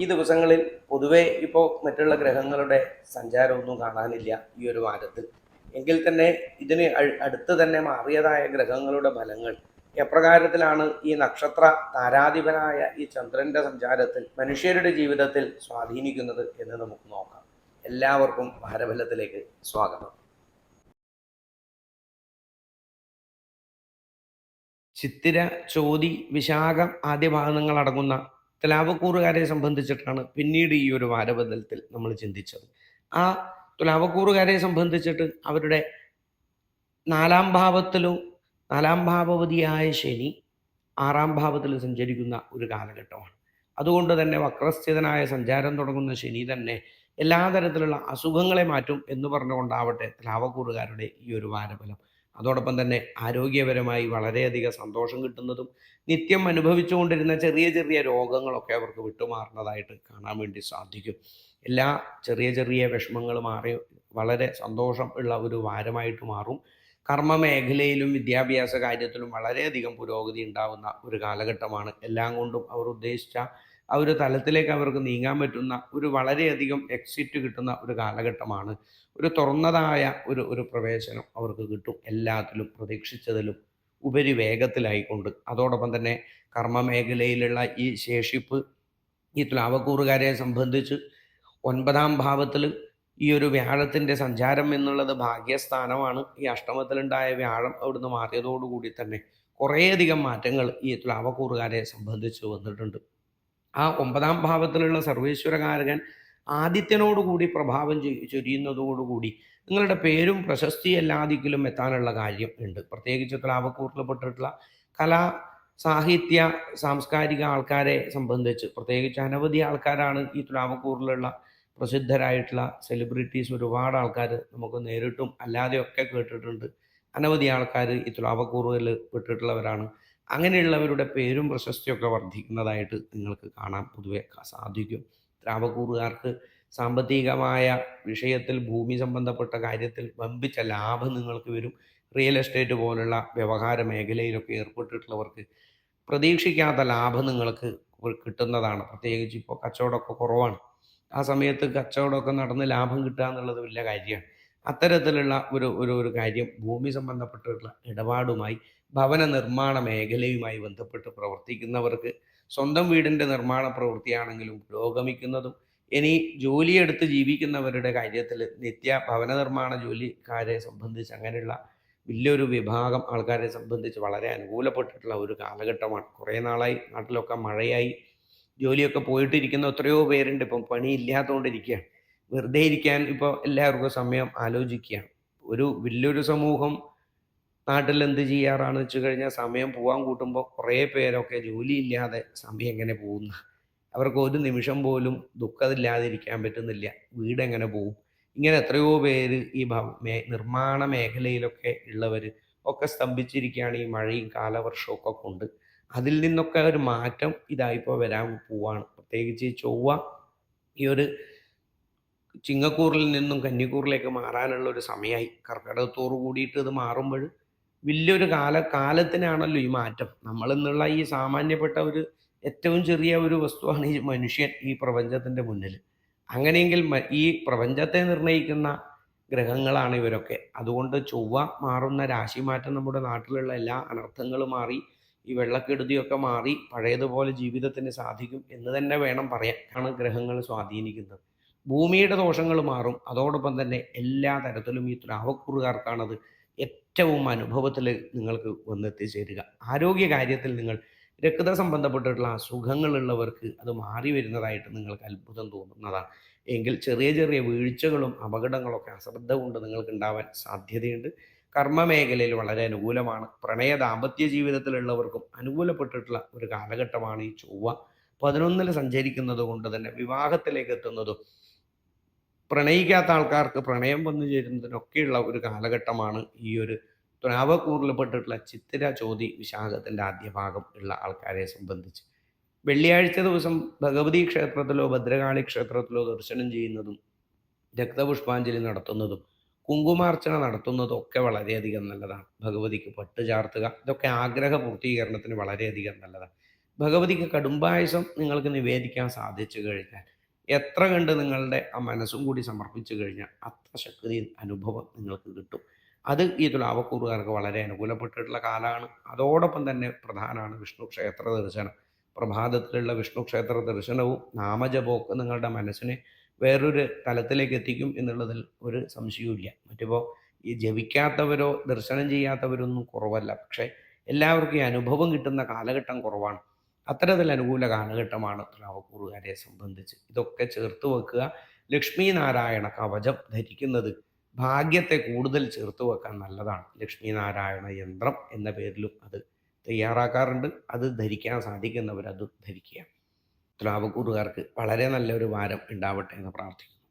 ഈ ദിവസങ്ങളിൽ പൊതുവെ ഇപ്പോൾ മറ്റുള്ള ഗ്രഹങ്ങളുടെ സഞ്ചാരമൊന്നും കാണാനില്ല ഈ ഒരു വാരത്തിൽ. എങ്കിൽ തന്നെ ഇതിന് അടുത്ത് തന്നെ മാറിയതായ ഗ്രഹങ്ങളുടെ ഫലങ്ങൾ എപ്രകാരത്തിലാണ് ഈ നക്ഷത്ര താരാധിപനായ ഈ ചന്ദ്രന്റെ സഞ്ചാരത്തിൽ മനുഷ്യരുടെ ജീവിതത്തിൽ സ്വാധീനിക്കുന്നത് എന്ന് നമുക്ക് നോക്കാം. എല്ലാവർക്കും ഭാരഫലത്തിലേക്ക് സ്വാഗതം. ചിത്തിര ചോതി വിശാഖം ആദ്യ ഭാഗങ്ങൾ അടങ്ങുന്ന തുലാവക്കൂറുകാരെ സംബന്ധിച്ചിട്ടാണ് പിന്നീട് ഈ ഒരു വാരബദലത്തിൽ നമ്മൾ ചിന്തിച്ചത്. ആ തുലാവക്കൂറുകാരെ സംബന്ധിച്ചിട്ട് അവരുടെ നാലാം ഭാവത്തിലും നാലാം ഭാവവതിയായ ശനി ആറാം ഭാവത്തിൽ സഞ്ചരിക്കുന്ന ഒരു കാലഘട്ടമാണ്. അതുകൊണ്ട് തന്നെ വക്രസ്ഥിതനായ സഞ്ചാരം തുടങ്ങുന്ന ശനി തന്നെ എല്ലാ തരത്തിലുള്ള അസുഖങ്ങളെ മാറ്റും എന്ന് പറഞ്ഞുകൊണ്ടാവട്ടെ ലാവക്കൂറുകാരുടെ ഈ ഒരു വാരഫലം അതോടൊപ്പം തന്നെ ആരോഗ്യപരമായി വളരെയധികം സന്തോഷം കിട്ടുന്നതും നിത്യം അനുഭവിച്ചുകൊണ്ടിരുന്ന ചെറിയ ചെറിയ രോഗങ്ങളൊക്കെ അവർക്ക് വിട്ടുമാറുന്നതായിട്ട് കാണാൻ വേണ്ടി സാധിക്കും. എല്ലാ ചെറിയ ചെറിയ വിഷമങ്ങൾ മാറി വളരെ സന്തോഷം ഉള്ള ഒരു വാരമായിട്ട് മാറും. കർമ്മ മേഖലയിലും വിദ്യാഭ്യാസ കാര്യത്തിലും വളരെയധികം പുരോഗതി ഉണ്ടാവുന്ന ഒരു കാലഘട്ടമാണ്. എല്ലാം കൊണ്ടും അവർ ഉദ്ദേശിച്ച ആ ഒരു തലത്തിലേക്ക് അവർക്ക് നീങ്ങാൻ പറ്റുന്ന ഒരു വളരെയധികം എക്സിറ്റ് കിട്ടുന്ന ഒരു കാലഘട്ടമാണ്. ഒരു തുറന്നതായ ഒരു ഒരു പ്രവേശനം അവർക്ക് കിട്ടും. എല്ലാത്തിലും പ്രതീക്ഷിച്ചതിലും ഉപരി വേഗത്തിലായിക്കൊണ്ട്. അതോടൊപ്പം തന്നെ കർമ്മ മേഖലയിലുള്ള ഈ ശേഷിപ്പ് ഈ തുലാവക്കൂറുകാരെ സംബന്ധിച്ച് ഒൻപതാം ഭാവത്തിൽ ഈ ഒരു വ്യാഴത്തിന്റെ സഞ്ചാരം എന്നുള്ളത് ഭാഗ്യസ്ഥാനമാണ്. ഈ അഷ്ടമത്തിലുണ്ടായ വ്യാഴം അവിടുന്ന് മാറിയതോടുകൂടി തന്നെ കുറേയധികം മാറ്റങ്ങൾ ഈ തുലാവക്കൂറുകാരെ സംബന്ധിച്ച് വന്നിട്ടുണ്ട്. ആ ഒമ്പതാം ഭാവത്തിലുള്ള സർവേശ്വരകാരകൻ ആദിത്യനോടുകൂടി പ്രഭാവം ചൊരിയുന്നതോടുകൂടി നിങ്ങളുടെ പേരും പ്രശസ്തി എല്ലാതിക്കിലും എത്താനുള്ള കാര്യം ഉണ്ട്. പ്രത്യേകിച്ച് തുലാവക്കൂറിൽപ്പെട്ടിട്ടുള്ള കലാ സാഹിത്യ സാംസ്കാരിക ആൾക്കാരെ സംബന്ധിച്ച് പ്രത്യേകിച്ച് അനവധി ആൾക്കാരാണ് ഈ തുലാവക്കൂറിലുള്ള പ്രസിദ്ധരായിട്ടുള്ള സെലിബ്രിറ്റീസ് ഒരുപാട് ആൾക്കാർ നമുക്ക് നേരിട്ടും അല്ലാതെയൊക്കെ കേട്ടിട്ടുണ്ട്. അനവധി ആൾക്കാർ ഈ തുലാവക്കൂറുകളിൽ പെട്ടിട്ടുള്ളവരാണ്. അങ്ങനെയുള്ളവരുടെ പേരും പ്രശസ്തിയൊക്കെ വർദ്ധിക്കുന്നതായിട്ട് നിങ്ങൾക്ക് കാണാൻ പൊതുവെ സാധിക്കും. ദ്രാവകൂറുകാർക്ക് സാമ്പത്തികമായ വിഷയത്തിൽ ഭൂമി സംബന്ധപ്പെട്ട കാര്യത്തിൽ വമ്പിച്ച ലാഭം നിങ്ങൾക്ക് വരും. റിയൽ എസ്റ്റേറ്റ് പോലുള്ള വ്യവഹാര മേഖലയിലൊക്കെ ഏർപ്പെട്ടിട്ടുള്ളവർക്ക് പ്രതീക്ഷിക്കാത്ത ലാഭം നിങ്ങൾക്ക് കിട്ടുന്നതാണ്. പ്രത്യേകിച്ച് ഇപ്പോൾ കച്ചവടമൊക്കെ കുറവാണ്. ആ സമയത്ത് കച്ചവടമൊക്കെ നടന്ന് ലാഭം കിട്ടുക എന്നുള്ളത് വലിയ കാര്യമാണ്. അത്തരത്തിലുള്ള ഒരു ഒരു ഒരു കാര്യം ഭൂമി സംബന്ധപ്പെട്ടിട്ടുള്ള ഇടപാടുമായി ഭവന നിർമ്മാണ മേഖലയുമായി ബന്ധപ്പെട്ട് പ്രവർത്തിക്കുന്നവർക്ക് സ്വന്തം വീടിന്റെ നിർമ്മാണ പ്രവൃത്തിയാണെങ്കിലും പുരോഗമിക്കുന്നതും ഇനി ജോലിയെടുത്ത് ജീവിക്കുന്നവരുടെ കാര്യത്തിൽ നിത്യ ഭവന നിർമ്മാണ ജോലിക്കാരെ സംബന്ധിച്ച് അങ്ങനെയുള്ള വലിയൊരു വിഭാഗം ആൾക്കാരെ സംബന്ധിച്ച് വളരെ അനുകൂലപ്പെട്ടിട്ടുള്ള ഒരു കാലഘട്ടമാണ്. കുറേ നാളായി നാട്ടിലൊക്കെ മഴയായി ജോലിയൊക്കെ പോയിട്ടിരിക്കുന്ന എത്രയോ പേരുണ്ട്. ഇപ്പം പണി ഇല്ലാത്തതുകൊണ്ടിരിക്കുകയാണ് വെറുതെ ഇരിക്കാൻ ഇപ്പോൾ എല്ലാവർക്കും സമയം ആലോചിക്കുകയാണ്. ഒരു വലിയൊരു സമൂഹം നാട്ടിൽ എന്ത് ചെയ്യാറാണ് വെച്ച് കഴിഞ്ഞാൽ സമയം പോകാൻ കൂട്ടുമ്പോൾ കുറേ പേരൊക്കെ ജോലിയില്ലാതെ സമയം എങ്ങനെ പോകുന്ന? അവർക്ക് ഒരു നിമിഷം പോലും ദുഃഖമില്ലാതിരിക്കാൻ പറ്റുന്നില്ല. വീട് എങ്ങനെ പോകും ഇങ്ങനെ എത്രയോ പേര് ഈ മേ- നിർമ്മാണ മേഖലയിലൊക്കെ ഉള്ളവർ ഒക്കെ സ്തംഭിച്ചിരിക്കുകയാണ് ഈ മഴയും കാലവർഷവും ഒക്കെ കൊണ്ട്. അതിൽ നിന്നൊക്കെ ഒരു മാറ്റം ഇതായിപ്പോൾ വരാൻ പോവാണ്. പ്രത്യേകിച്ച് ഈ ചൊവ്വ ഈ ഒരു ചിങ്ങക്കൂറിൽ നിന്നും കന്നിക്കൂറിലേക്ക് മാറാനുള്ള ഒരു സമയമായി കർക്കിടകത്തോടു കൂടിയിട്ട് ഇത് മാറുമ്പോൾ വലിയൊരു കാല കാലത്തിനാണല്ലോ ഈ മാറ്റം. നമ്മൾ എന്നുള്ള ഈ സാമാന്യപ്പെട്ട ഒരു ഏറ്റവും ചെറിയ ഒരു വസ്തുവാണ് ഈ മനുഷ്യൻ ഈ പ്രപഞ്ചത്തിന്റെ മുന്നിൽ. അങ്ങനെയെങ്കിൽ ഈ പ്രപഞ്ചത്തെ നിർണയിക്കുന്ന ഗ്രഹങ്ങളാണ് ഇവരൊക്കെ. അതുകൊണ്ട് ചൊവ്വ മാറുന്ന രാശി മാറ്റം നമ്മുടെ നാട്ടിലുള്ള എല്ലാ അനർത്ഥങ്ങളും മാറി ഈ വെള്ളക്കെടുതിയൊക്കെ മാറി പഴയതുപോലെ ജീവിതത്തിന് സാധിക്കും എന്ന് തന്നെ വേണം പറയാൻ ആണ് ഗ്രഹങ്ങൾ സ്വാധീനിക്കുന്നത്. ഭൂമിയുടെ ദോഷങ്ങൾ മാറും. അതോടൊപ്പം തന്നെ എല്ലാ തരത്തിലും ഈ ദ്രാവക്കൂറുകാർക്കാണത് ഏറ്റവും അനുഭവത്തിൽ നിങ്ങൾക്ക് വന്നെത്തിച്ചേരുക ആരോഗ്യ കാര്യത്തിൽ നിങ്ങൾ രക്ത സംബന്ധപ്പെട്ടിട്ടുള്ള അസുഖങ്ങളുള്ളവർക്ക് അത് മാറി വരുന്നതായിട്ട് നിങ്ങൾക്ക് അത്ഭുതം തോന്നുന്നതാണ്. എങ്കിൽ ചെറിയ ചെറിയ വീഴ്ചകളും അപകടങ്ങളൊക്കെ അശ്രദ്ധ കൊണ്ട് നിങ്ങൾക്ക് ഉണ്ടാവാൻ സാധ്യതയുണ്ട്. കർമ്മ മേഖലയിൽ വളരെ അനുകൂലമാണ്. പ്രണയ ദാമ്പത്യ ജീവിതത്തിലുള്ളവർക്കും അനുകൂലപ്പെട്ടിട്ടുള്ള ഒരു കാലഘട്ടമാണ് ഈ ചൊവ്വ. പതിനൊന്നിൽ സഞ്ചരിക്കുന്നത് കൊണ്ട് തന്നെ വിവാഹത്തിലേക്ക് എത്തുന്നതും പ്രണയിക്കാത്ത ആൾക്കാർക്ക് പ്രണയം വന്നു ചേരുന്നതിനൊക്കെയുള്ള ഒരു കാലഘട്ടമാണ് ഈ ഒരു തുലാവക്കൂറിൽപ്പെട്ടിട്ടുള്ള ചിത്തിര ചോതി വിശാഖത്തിന്റെ ആദ്യ ഭാഗം ഉള്ള ആൾക്കാരെ സംബന്ധിച്ച്. വെള്ളിയാഴ്ച ദിവസം ഭഗവതി ക്ഷേത്രത്തിലോ ഭദ്രകാളി ക്ഷേത്രത്തിലോ ദർശനം ചെയ്യുന്നതും രക്തപുഷ്പാഞ്ജലി നടത്തുന്നതും കുങ്കുമാർച്ചന നടത്തുന്നതും ഒക്കെ വളരെയധികം നല്ലതാണ്. ഭഗവതിക്ക് പട്ട് ചാർത്തുക ഇതൊക്കെ ആഗ്രഹ പൂർത്തീകരണത്തിന് വളരെയധികം നല്ലതാണ്. ഭഗവതിക്ക് കടുംബായസം നിങ്ങൾക്ക് നിവേദിക്കാൻ സാധിച്ചു കഴിഞ്ഞാൽ എത്ര കണ്ട് നിങ്ങളുടെ ആ മനസ്സും കൂടി സമർപ്പിച്ചു കഴിഞ്ഞാൽ അത്ര ശക്തി അനുഭവം നിങ്ങൾക്ക് കിട്ടും. അത് ഈ തുലാവക്കൂറുകാർക്ക് വളരെ അനുകൂലപ്പെട്ടിട്ടുള്ള കാലമാണ്. അതോടൊപ്പം തന്നെ പ്രധാനമാണ് വിഷ്ണു ക്ഷേത്ര ദർശനം. പ്രഭാതത്തിലുള്ള വിഷ്ണു ക്ഷേത്ര ദർശനവും നാമജപമൊക്കെ നിങ്ങളുടെ മനസ്സിനെ വേറൊരു തലത്തിലേക്ക് എത്തിക്കും എന്നുള്ളതിൽ ഒരു സംശയവുമില്ല. മറ്റിപ്പോൾ ഈ ജപിക്കാത്തവരോ ദർശനം ചെയ്യാത്തവരൊന്നും കുറവല്ല. പക്ഷേ എല്ലാവർക്കും ഈ അനുഭവം കിട്ടുന്ന കാലഘട്ടം കുറവാണ്. അത്തരത്തിൽ അനുകൂല കാലഘട്ടമാണ് തുലാവക്കൂറുകാരെ സംബന്ധിച്ച്. ഇതൊക്കെ ചേർത്ത് വെക്കുക. ലക്ഷ്മി നാരായണ കവചം ധരിക്കുന്നത് ഭാഗ്യത്തെ കൂടുതൽ ചേർത്ത് വെക്കാൻ നല്ലതാണ്. ലക്ഷ്മി നാരായണ യന്ത്രം എന്ന പേരിലും അത് തയ്യാറാക്കാറുണ്ട്. അത് ധരിക്കാൻ സാധിക്കുന്നവർ അത് ധരിക്കുക. തുലാവക്കൂറുകാർക്ക് വളരെ നല്ലൊരു വാരം ഉണ്ടാവട്ടെ എന്ന് പ്രാർത്ഥിക്കുന്നു.